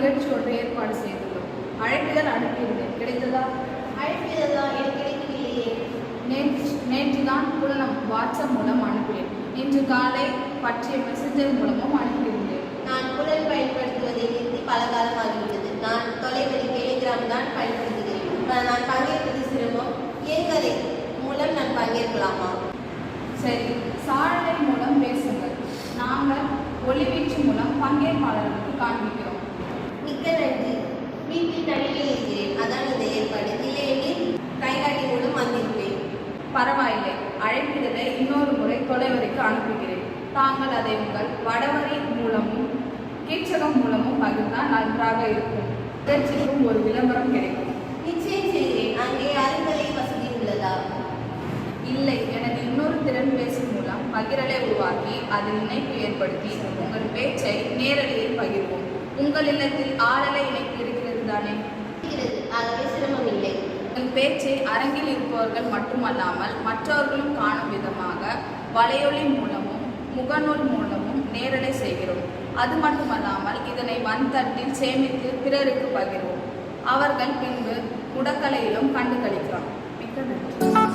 நிகழ்ச்சி ஒன்றை ஏற்பாடு செய்துள்ளோம். அழைப்புதல் அனுப்பியிருந்தேன் கிடைத்ததா? அழைப்பிதழா? எனக்கு கிடைக்கவில்லையே. நேற்று நேற்று தான் பூரணம் வாட்ஸ்அப் மூலம் அனுப்பினேன். இன்று காலை பற்றிய மெசஞ்சர் மூலமும் அனுப்பியிருந்தேன். நான் குரல் பயன்படுத்துவதை நிறுத்தி பல காலமாகிவிட்டது. நான் தொலைவழி டெலிகிராம் தான் பயன்படுத்துகிறேன். நான் பங்கேற்பது சிரமம். இயங்கலை மூலம் நான் பங்கேற்கலாமா? சரி சாழலை மூலம் பேசுங்கள். நாங்கள் ஒளிவீச்சு மூலம் பங்கேற்பாளர்களுக்கு காண்பிக்கிறோம். மிக்க நன்றி வீட்டில் தனியே இருக்கிறேன் அதான் இந்த ஏற்பாடு. இல்லையெனில் கைகாட்டி மூலம் வந்திருப்பேன். பரவாயில்லை. அழைப்பிதழை இன்னொரு முறை தொலைவரைக்கு அனுப்புகிறேன். தாங்கள் அதை உங்கள் வடவரை மூலமும் கீச்சகம் மூலமும் பகிர்ந்தால் நன்றாக இருக்கும். இதற்கும் ஒரு விளம்பரம் கிடைக்கும். நிச்சயம் செய்கிறேன். அங்கே அருங்கலை வசதி உள்ளதா? இல்லை. எனது இன்னொரு திறன் திறன்பேசி மூலம் பகிரலை உருவாக்கி அதில் இணைப்பு ஏற்படுத்தி உங்கள் பேச்சை நேரடியில் பகிர்வோம். உங்கள் இல்லத்தில் ஆளலை இணைப்பு இருக்கிறது தானே ஆகவே சிரமம் இல்லை. உங்கள் பேச்சை அரங்கில் இருப்பவர்கள் மட்டுமல்லாமல் மற்றவர்களும் காணும் விதமாக வலையொலி மூலமும் முகநூல் மூலமும் நேரலை செய்கிறோம். அது மட்டுமல்லாமல் இதனை வன்தட்டில் சேமித்து பிறருக்கு பகிர்வோம். அவர்கள் பின்பு முடக்கலையிலும் கண்டு மிக்க நன்றி.